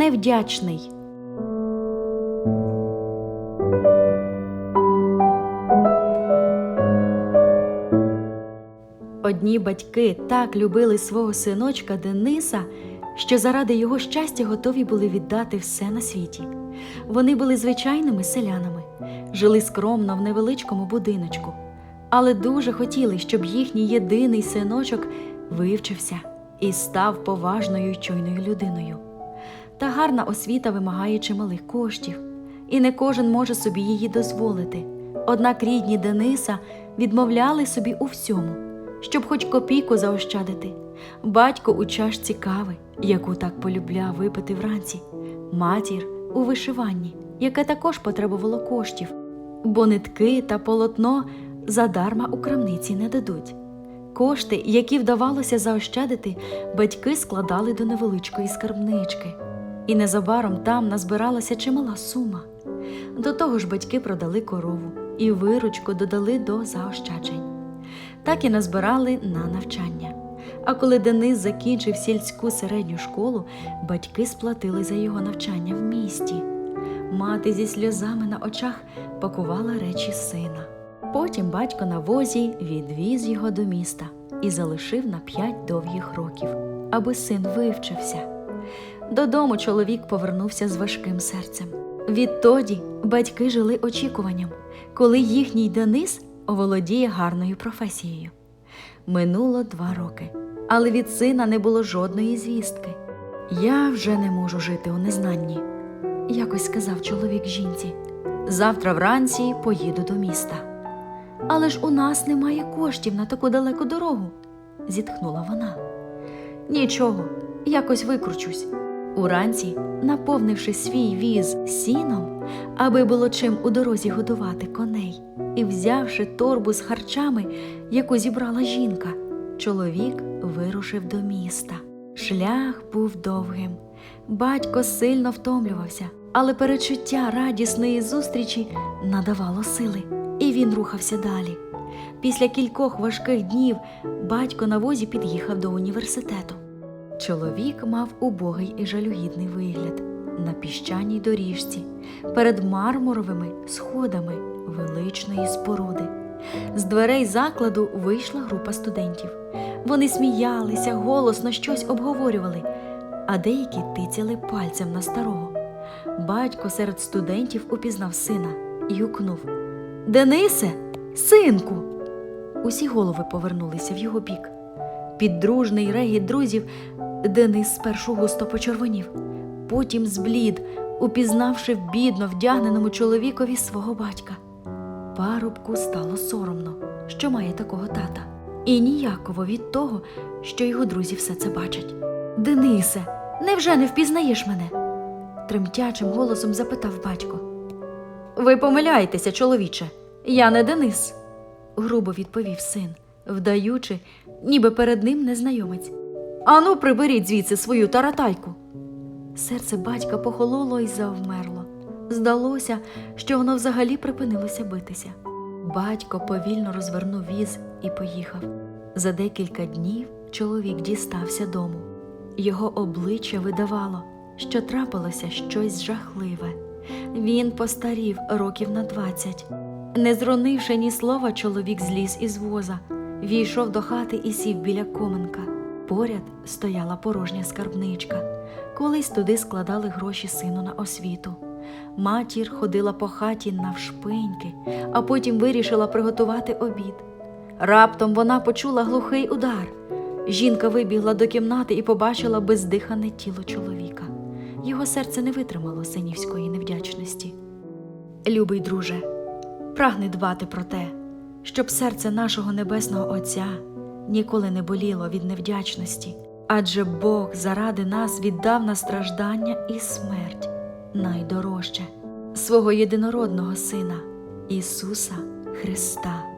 невдячний. Одні батьки так любили свого синочка Дениса, що заради його щастя готові були віддати все на світі. Вони були звичайними селянами, жили скромно в невеличкому будиночку, але дуже хотіли, щоб їхній єдиний синочок вивчився і став поважною й чуйною людиною. Та гарна освіта вимагає чималих коштів, і не кожен може собі її дозволити. Однак рідні Дениса відмовляли собі у всьому, щоб хоч копійку заощадити. Батько у чашці кави, яку так полюбляв випити вранці, матір у вишиванні, яке також потребувало коштів, бо нитки та полотно задарма у крамниці не дадуть. Кошти, які вдавалося заощадити, батьки складали до невеличкої скарбнички, і незабаром там назбиралася чимала сума. До того ж, батьки продали корову і виручку додали до заощаджень. Так і назбирали на навчання. А коли Денис закінчив сільську середню школу, батьки сплатили за його навчання в місті. Мати зі сльозами на очах пакувала речі сина. Потім батько на возі відвіз його до міста і залишив на п'ять довгих років, аби син вивчився. Додому чоловік повернувся з важким серцем. Відтоді батьки жили очікуванням, коли їхній Денис оволодіє гарною професією. Минуло два роки, але від сина не було жодної звістки. Я вже не можу жити у незнанні, якось сказав чоловік жінці. Завтра вранці поїду до міста. Але ж у нас немає коштів на таку далеку дорогу, зітхнула вона. Нічого, якось викручусь. Уранці, наповнивши свій віз сіном, аби було чим у дорозі годувати коней, і взявши торбу з харчами, яку зібрала жінка, чоловік вирушив до міста. Шлях був довгим. Батько сильно втомлювався, але перечуття радісної зустрічі надавало сили, і він рухався далі. Після кількох важких днів батько на возі під'їхав до університету. Чоловік мав убогий і жалюгідний вигляд на піщаній доріжці перед мармуровими сходами величної споруди. З дверей закладу вийшла група студентів. Вони сміялися, голосно щось обговорювали, а деякі тицяли пальцем на старого. Батько серед студентів упізнав сина і гукнув Денисе, синку. Усі голови повернулися в його бік. Під дружний регіт друзів Денис спершу густо почервонів, потім зблід, упізнавши бідно вдягненому чоловікові свого батька. Парубку стало соромно, що має такого тата, і ніяково від того, що його друзі все це бачать. Денисе, невже не впізнаєш мене? тремтячим голосом запитав батько. Ви помиляєтеся, чоловіче, я не Денис, грубо відповів син, вдаючи, ніби перед ним незнайомець. Ану, приберіть звідси свою таратайку. Серце батька похололо і завмерло. Здалося, що воно взагалі припинилося битися. Батько повільно розвернув віз і поїхав. За декілька днів чоловік дістався дому. Його обличчя видавало, що трапилося щось жахливе. Він постарів років на двадцять. Не зронивши ні слова, чоловік зліз із воза, війшов до хати і сів біля коменка. Поряд стояла порожня скарбничка. Колись туди складали гроші сину на освіту. Матір ходила по хаті навшпиньки, а потім вирішила приготувати обід. Раптом вона почула глухий удар. Жінка вибігла до кімнати і побачила бездихане тіло чоловіка. Його серце не витримало синівської невдячності. Любий друже, прагни дбати про те, щоб серце нашого небесного Отця ніколи не боліло від невдячності, адже Бог заради нас віддав на страждання і смерть найдорожче свого єдинородного Сина Ісуса Христа.